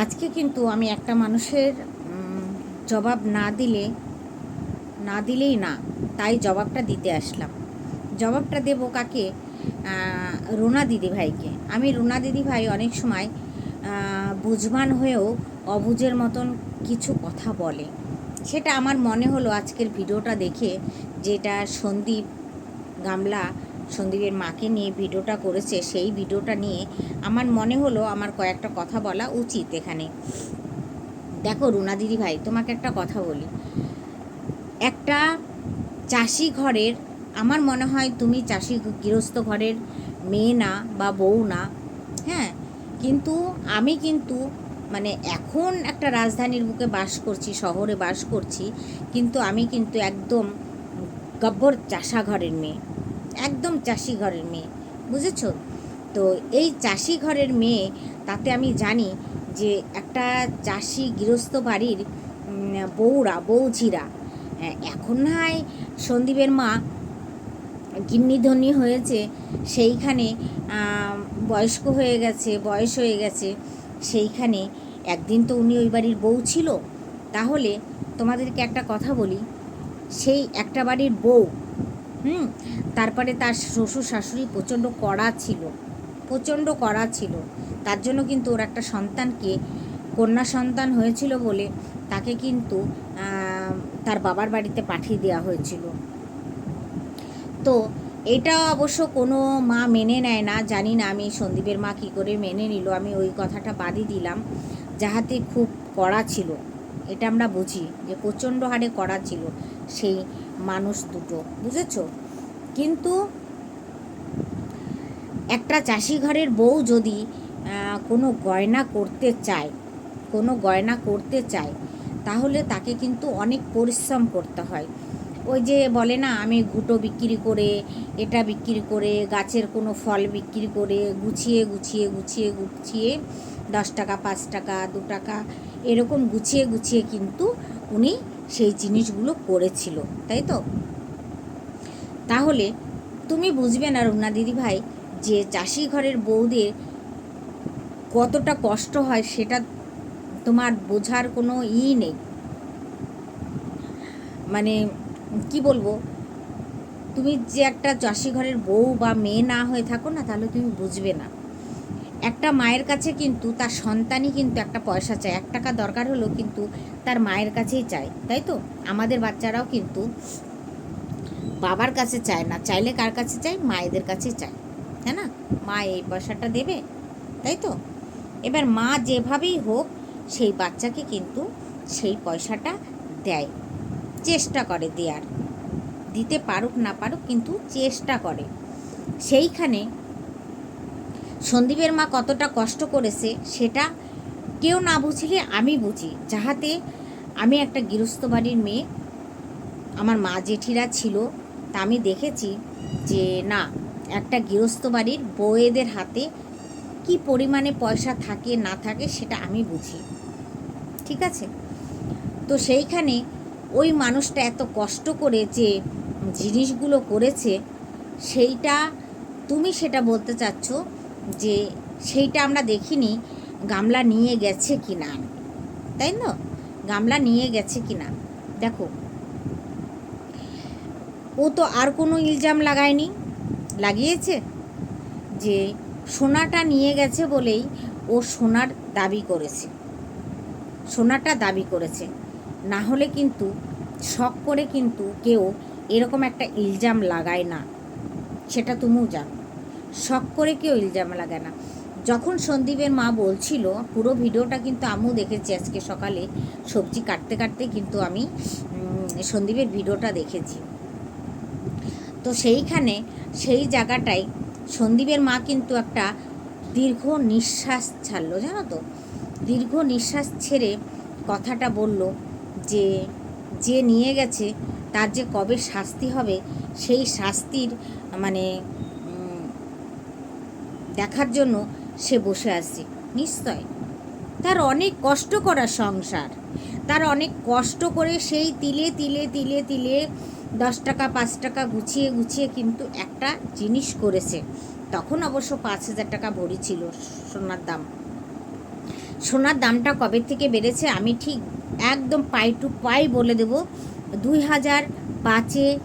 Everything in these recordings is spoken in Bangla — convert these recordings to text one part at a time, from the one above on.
আজকে কিন্তু আমি একটা মানুষের জবাব না দিলে, না দিলেই না, তাই জবাবটা দিতে আসলাম। জবাবটা দেব কাকে? রুনা দিদি ভাইকে। আমি রুনা দিদি ভাই অনেক সময় বুঝবান হয়েও অবুঝের মতন কিছু কথা বলে। সেটা আমার মনে হলো আজকের ভিডিওটা দেখে যেটা সন্দীপ গামলা সন্দীপের মাকে নিয়ে ভিডিওটা করেছে, সেই ভিডিওটা নিয়ে আমার মনে হলো আমার কয়েকটা কথা বলা উচিত এখানে। দেখো রুনা দিদি ভাই, তোমাকে একটা কথা বলি। একটা চাষি ঘরের, আমার মনে হয় তুমি চাষি গৃহস্থ ঘরের মেয়ে না বা বউ না হ্যাঁ? কিন্তু আমি কিন্তু মানে এখন একটা রাজধানীর বুকে বাস করছি, শহরে বাস করছি, কিন্তু আমি কিন্তু একদম গব্বর চাষা ঘরের মেয়ে। একদম চাষি ঘরের মেয়ে বুঝেছ? তো এই চাষি ঘরের মেয়ে তাতে আমি জানি যে একটা চাষি গৃহস্থ বাড়ির বউরা বউঝিরা হ্যাঁ, এখন না হয় সন্দীপের মা গিন্নিধনী হয়েছে সেইখানে বয়স্ক হয়ে গেছে বয়স হয়ে গেছে সেইখানে একদিন তো উনি ওই বাড়ির বউ ছিল তাহলে তোমাদেরকে একটা কথা বলি সেই একটা বাড়ির বউ হুম, তারপরে তার শ্বশুর শাশুড়ি প্রচণ্ড কড়া ছিল, প্রচণ্ড কড়া ছিল। তার জন্য কিন্তু ওর একটা সন্তানকে, কন্যা সন্তান হয়েছিল বলে তাকে কিন্তু তার বাবার বাড়িতে পাঠিয়ে দেওয়া হয়েছিল। তো এটা অবশ্য কোনো মা মেনে নেয় না, জানি না আমি সন্দীপের মা কী করে মেনে নিল, আমি ওই কথাটা বাদই দিলাম, যাহাতে খুব কড়া ছিল। এটা আমরা বুঝি যে প্রচণ্ড হারে কড়া ছিল, সেই মানুষ দুটো, বুঝেছ? কিন্তু একটা চাষি ঘরের বউ যদি কোনো গয়না করতে চায়, কোনো গয়না করতে চায়, তাহলে তাকে কিন্তু অনেক পরিশ্রম করতে হয়। ওই যে বলে না, আমি ঘুটো বিক্রি করে, এটা বিক্রি করে, গাছের কোনো ফল বিক্রি করে, গুছিয়ে গুছিয়ে গুছিয়ে গুছিয়ে, দশ টাকা, পাঁচ টাকা, দু টাকা, এরকম গুছিয়ে গুছিয়ে কিন্তু উনি সেই জিনিসগুলো করেছিল, তাই তো? তাহলে তুমি বুঝবে না রুনা দিদি ভাই, যে চাষি ঘরের বউদের কতটা কষ্ট হয় সেটা তোমার বোঝার কোনো ই নেই। মানে কি বলব, তুমি যে একটা চাষি ঘরের বউ বা মেয়ে না হয়ে থাকো না, তাহলে তুমি বুঝবে না। একটা মায়ের কাছে কিন্তু তার সন্তানই কিন্তু একটা পয়সা চায়। এক টাকা দরকার হলেও কিন্তু তার মায়ের কাছেই চায়, তাই তো? আমাদের বাচ্চারাও কিন্তু বাবার কাছে চায় না, চাইলে কার কাছে চায়? মায়েদের কাছে চায় হ্যাঁ না? মা এই পয়সাটা দেবে, তাই তো? এবার মা যেভাবেই হোক, সেই বাচ্চাকে কিন্তু সেই পয়সাটা দেয়। চেষ্টা করে দেওয়ার দিতে পারুক না পারুক কিন্তু চেষ্টা করে। সেইখানে সন্দীপের মা কতটা কষ্ট করেছে সেটা কেউ না বুঝলে আমি বুঝি। যাহাতে আমি একটা গৃহস্থ বাড়ির মেয়ে, আমার মা জেঠিরা ছিল, তা আমি দেখেছি যে না, একটা গৃহস্থ বাড়ির বউয়েদের হাতে কি পরিমাণে পয়সা থাকে না থাকে সেটা আমি বুঝি। ঠিক আছে? তো সেইখানে ওই মানুষটা এত কষ্ট করে যে জিনিসগুলো করেছে, সেইটা তুমি সেটা বলতে চাচ্ছ যে সেইটা আমরা দেখিনি, গামলা নিয়ে গেছে কি না তাই না? গামলা নিয়ে গেছে কি না দেখো, ও তো আর কোনো ইলজাম লাগায়নি। লাগিয়েছে? যে সোনাটা নিয়ে গেছে বলেই ও সোনার দাবি করেছে। সোনাটা দাবি করেছে। না হলে কিন্তু, শখ করে কিন্তু কেউ এরকম একটা ইলজাম লাগায় না। সেটা তুমিও জানো। শখ করে কেউ ইলজাম লাগায় না। যখন সন্দীপের মা বলছিল, পুরো ভিডিওটা কিন্তু আমিও দেখেছি আজকে সকালে, সবজি কাটতে কাটতে কিন্তু আমি সন্দীপের ভিডিওটা দেখেছি। তো সেইখানে, সেই জায়গাটায় সন্দীপের মা কিন্তু একটা দীর্ঘ নিঃশ্বাস ছাড়লো, জানো তো? দীর্ঘ নিঃশ্বাস ছেড়ে কথাটা বলল যে যে নিয়ে গেছে, তার যে কবে শাস্তি হবে, সেই শাস্তির মানে দেখার জন্য সে বসে আছে। নিশ্চয়। তার অনেক কষ্ট করা সংসার। তার অনেক কষ্ট করে সেই তিলে তিলে তিলে তিলে দশ টাকা, পাঁচ টাকা গুছিয়ে গুছিয়ে কিন্তু একটা জিনিস করেছে। তখন অবশ্য পাঁচ হাজার টাকা ভরি ছিল সোনার দাম। সোনার দামটা কবে থেকে বেড়েছে আমি ঠিক একদম পাই টু পাই বলে দেব। দুই হাজার পাঁচে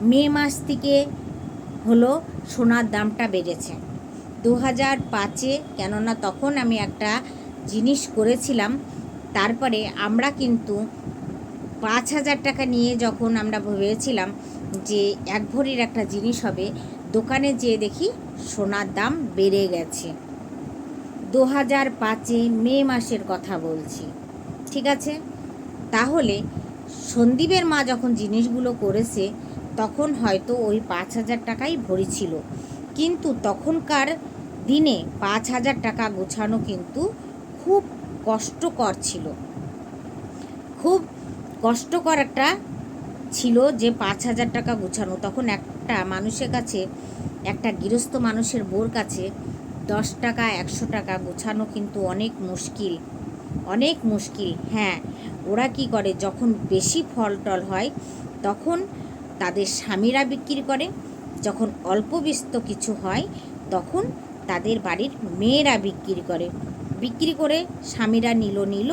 মে মাস থেকে হলো সোনার দামটা বেড়েছে। দু হাজার পাঁচে, কেননা তখন আমি একটা জিনিস করেছিলাম, তারপরে আমরা কিন্তু পাঁচ হাজার টাকা নিয়ে যখন আমরা ভেবেছিলাম যে এক ভরির একটা জিনিস হবে, দোকানে যেয়ে দেখি সোনার দাম বেড়ে গেছে। দু হাজার পাঁচে মে মাসের কথা বলছি, ঠিক আছে? তাহলে সন্দীপের মা যখন জিনিসগুলো করেছে, তখন হয়তো ওই পাঁচ হাজার টাকাই ভরি ছিল। কিন্তু তখনকার দিনে পাঁচ হাজার টাকা গোছানো কিন্তু খুব কষ্টকর ছিল। খুব কষ্টকর একটা ছিল যে পাঁচ হাজার টাকা গোছানো। তখন একটা মানুষের কাছে, একটা গৃহস্থ মানুষের বোর কাছে দশ টাকা, একশো টাকা গোছানো কিন্তু অনেক মুশকিল। অনেক মুশকিল হ্যাঁ। ওরা কি করে? যখন বেশি ফল টল হয়, তখন তাদের স্বামীরা বিক্রি করে যখন অল্প বিস্ত কিছু হয়, তখন তাদের বাড়ির মেয়েরা বিক্রি করে। বিক্রি করে স্বামীরা নিল নিল,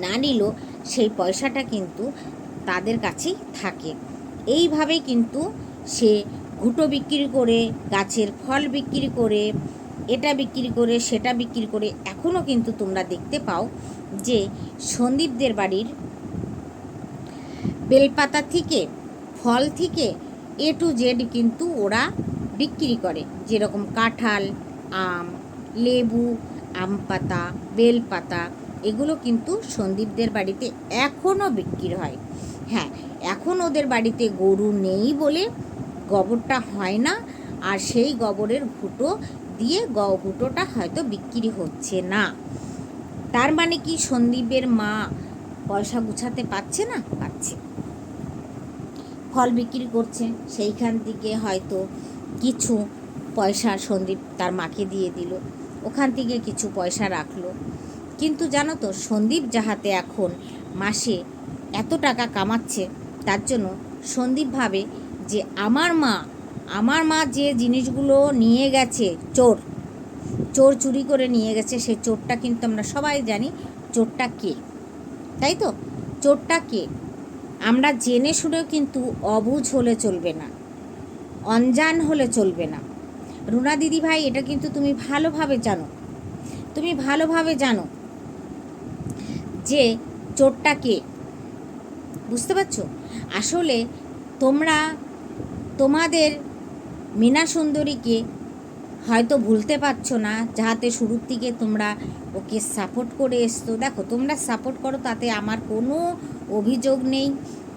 না নিল, সেই পয়সাটা কিন্তু তাদের কাছেই থাকে। এইভাবেই কিন্তু সে ঘুটো বিক্রি করে, গাছের ফল বিক্রি করে, এটা বিক্রি করে, সেটা বিক্রি করে, এখনও কিন্তু তোমরা দেখতে পাও যে সন্দীপদের বাড়ির বেলপাতা থেকে, ফল থেকে এ টু জেড কিন্তু ওরা বিক্রি করে। যেরকম কাঁঠাল, আম, লেবু, আম পাতা বেলপাতা এগুলো কিন্তু সন্দীপদের বাড়িতে এখনও বিক্রি হয়। হ্যাঁ এখন ওদের বাড়িতে গরু নেই বলে গোবরটা হয় না, আর সেই গোবরের ঘুটো দিয়ে ঘুটোটা হয়তো বিক্রি হচ্ছে না। তার মানে কি সন্দীপের মা পয়সা গুছাতে পারছে না? পাচ্ছে ফল বিক্রি করছে, সেইখান থেকে হয়তো কিছু পয়সা সন্দীপ তার মাকে দিয়ে দিল। ওখান থেকে কিছু পয়সা রাখল। কিন্তু জানো তো, সন্দীপ যাহাতে এখন মাসে এত টাকা কামাচ্ছে, তার জন্য সন্দীপ ভাবে যে আমার মা আমার মা যে জিনিসগুলো নিয়ে গেছে, চোর চোর চুরি করে নিয়ে গেছে, সেই চোরটা কিন্তু আমরা সবাই জানি, চোরটা কে? তাই তো? চোরটা কে? আমরা জেনে শুনেও কিন্তু অবুঝ হলে চলবে না, অনজান হলে চলবে না। রুনা দিদি ভাই, এটা কিন্তু তুমি ভালোভাবে জানো, তুমি ভালোভাবে জানো যে চোরটা কে, বুঝতে পারছ? আসলে তোমরা, তোমাদের মীনা সুন্দরীকে হয়তো ভুলতে পারছ না, যাহাতে শুরুর দিকে তোমরা ওকে সাপোর্ট করে এসছো। দেখো, তোমরা সাপোর্ট করো, তাতে আমার কোনো অভিযোগ নেই,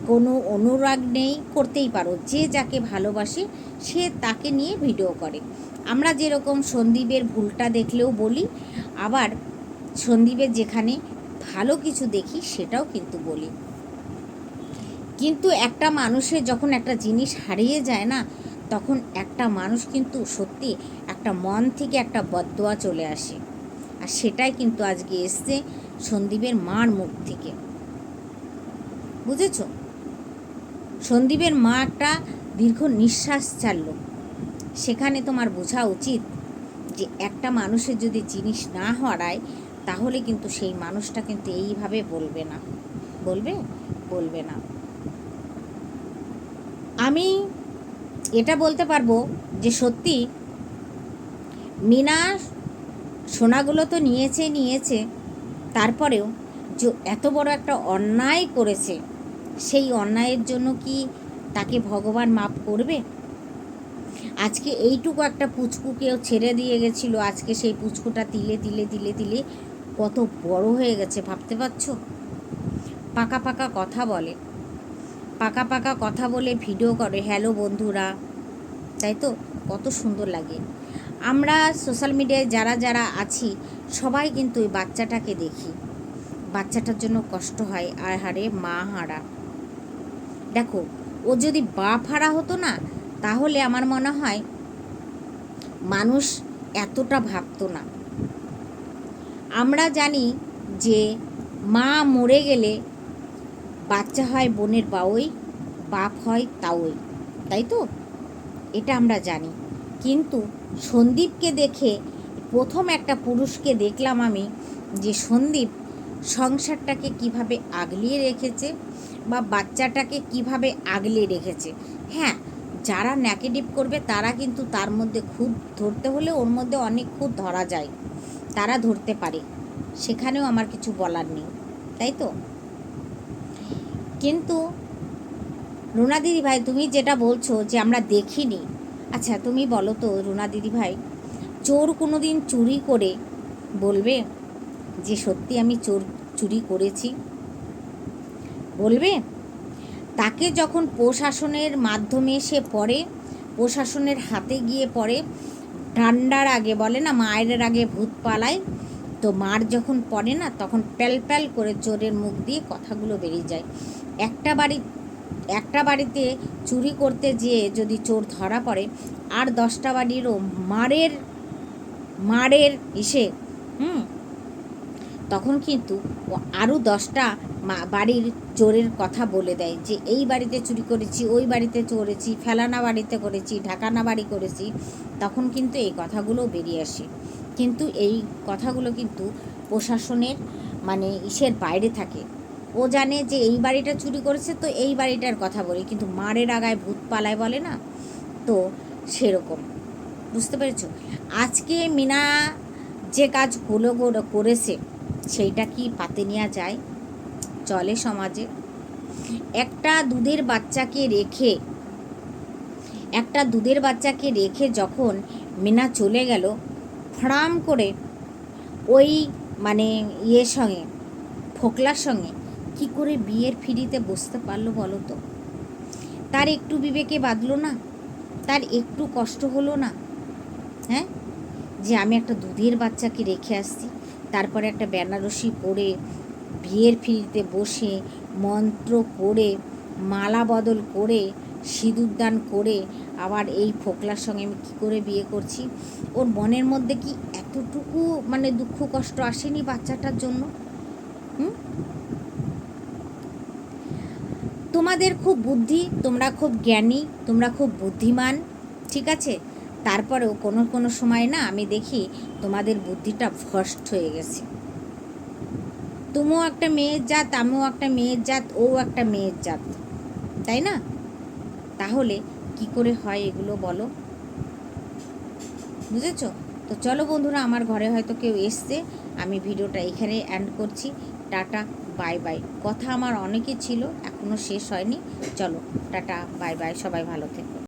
কোনো অনুরাগ নেই, করতেই পারো, যে যাকে ভালোবাসে সে তাকে নিয়ে ভিডিও করে। আমরা যেরকম সন্দীপের ভুলটা দেখলেও বলি, আবার সন্দীপের যেখানে ভালো কিছু দেখি সেটাও কিন্তু বলি। কিন্তু একটা মানুষের যখন একটা জিনিস হারিয়ে যায় না, তখন একটা মানুষ কিন্তু সত্যি একটা মন থেকে একটা বদোয়া চলে আসে। আর সেটাই কিন্তু আজকে এসছে সন্দীপের মার মুখ থেকে। বুঝেছ? সন্দীপের মা একটা দীর্ঘ নিঃশ্বাস ছাড়ল। সেখানে তোমার বোঝা উচিত যে একটা মানুষের যদি জিনিস না হারায়, তাহলে কিন্তু সেই মানুষটা কিন্তু এইভাবে বলবে না। বলবে? বলবে না। আমি এটা বলতে পারব যে সত্যি মিনা সোনাগুলো তো নিয়েছে নিয়েছে, তারপরেও যে এত বড় একটা অন্যায় করেছে সেই অন্যায়ের জন্য কি তাকে ভগবান মাপ করবে? আজকে এইটুকু একটা পুচকুকেও ছেড়ে দিয়ে গেছিল। আজকে সেই পুচকুটা তিলে তিলে তিলে তিলে কত বড় হয়ে গেছে, ভাবতে পারছ? পাকা পাকা কথা বলে। পাকা পাকা কথা বলে ভিডিও করে। হ্যালো বন্ধুরা, তাই তো? কত সুন্দর লাগে। আমরা সোশ্যাল মিডিয়ায় যারা যারা আছি, সবাই কিন্তু ওই বাচ্চাটাকে দেখি। বাচ্চাটার জন্য কষ্ট হয়। আর হারে মা হারা। দেখো, ও যদি বাপ হারা হতো না, তাহলে আমার মনে হয় মানুষ এতটা ভাবতো না। আমরা জানি যে মা মরে গেলে বাচ্চা হয় বোনের বাউই, বাপ হয় তাওই তাই তো? এটা আমরা জানি। কিন্তু সন্দীপকে দেখে প্রথম একটা পুরুষকে দেখলাম আমি যে সন্দীপ সংসারটাকে কীভাবে আগলিয়ে রেখেছে বা বাচ্চাটাকে কীভাবে আগলে রেখেছে? হ্যাঁ যারা নেগেটিভ করবে তারা কিন্তু তার মধ্যে খুব ধরতে হলে ওর মধ্যে অনেক খুব ধরা যায়। তারা ধরতে পারে। সেখানেও আমার কিছু বলার নেই, তাই তো? কিন্তু রুনা দিদি ভাই, তুমি যেটা বলছো যে আমরা দেখিনি আচ্ছা তুমি বলো তো রুনা দিদি ভাই, চোর কোনো দিন চুরি করে বলবে? যে সত্যি আমি চোর চুরি করেছি। বলবে? তাকে যখন প্রশাসনের মাধ্যমে সে পড়ে, প্রশাসনের হাতে গিয়ে পড়ে, ডান্ডার আগে বলে না, মায়ের আগে ভূত পালায়, তো মার যখন পড়ে না, তখন প্যাল প্যাল করে চোরের মুখ দিয়ে কথাগুলো বেরিয়ে যায়। একটা বাড়ি, একটা বাড়িতে চুরি করতে যেয়ে যদি চোর ধরা পড়ে, আর দশটা বাড়িরও মারের মারের ইসে, হুম তখন কিন্তু আরও দশটা বাড়ির চোরের কথা বলে দেয় যে, এই বাড়িতে চুরি করেছি, ওই বাড়িতে চড়েছি, ফেলানা বাড়িতে করেছি, ঢাকানা বাড়ি করেছি। তখন কিন্তু এই কথাগুলো বেরিয়ে আসে। কিন্তু এই কথাগুলো কিন্তু প্রশাসনের মানে ইসের বাইরে থাকে। ও জানে যে, এই বাড়িটা চুরি করেছে তো এই বাড়িটার কথা বলি। কিন্তু মারের আগায় ভূত পালায় বলে না? তো সেরকম। বুঝতে পেরেছ? আজকে মিনা যে কাজ গো- করেছে সেইটা কি পাতে নেওয়া যায়? চলে সমাজে। একটা দুধের বাচ্চাকে রেখে, একটা দুধের বাচ্চাকে রেখে যখন মিনা চলে গেল ফড়াম করে ওই মানে ইয়ের সঙ্গে, ফোকলার সঙ্গে, কি করে বিয়ের ফিরিতে বসতে পারল বলো তো? তার একটু বিবেকে বাঁধলো না? তার একটু কষ্ট হলো না? হ্যাঁ? যে আমি একটা দুধের বাচ্চাকে রেখে আসছি। তারপরে একটা বেনারসি পরে বিয়ের ফিরিতে বসে মন্ত্র পড়ে, মালা বদল করে সিঁদুরদান করে, আবার এই ফোকলার সঙ্গে আমি কী করে বিয়ে করছি? ওর মনের মধ্যে কি এতটুকু মানে দুঃখ কষ্ট আসেনি বাচ্চাটার জন্য? হুম? তোমাদের খুব বুদ্ধি, তোমরা খুব জ্ঞানী, তোমরা খুব বুদ্ধিমান, ঠিক আছে? তারপরেও কোনো কোনো সময় না আমি দেখি তোমাদের বুদ্ধিটা ভ্রষ্ট হয়ে গেছে। তুমিও একটা মেয়ের জাত, আমিও একটা মেয়ের জাত, ও একটা মেয়ের জাত, তাই না? তাহলে কি করে হয় এগুলো বলো? বুঝেছ? তো চলো বন্ধুরা, আমার ঘরে হয়তো কেউ এসছে, আমি ভিডিওটা এখানে অ্যান্ড করছি। Tata, bye bye. কথা আমার অনেকে ছিল এখনও শেষ হয়নি। চলো, টাটা, বাই বাই, সবাই ভালো থেকো।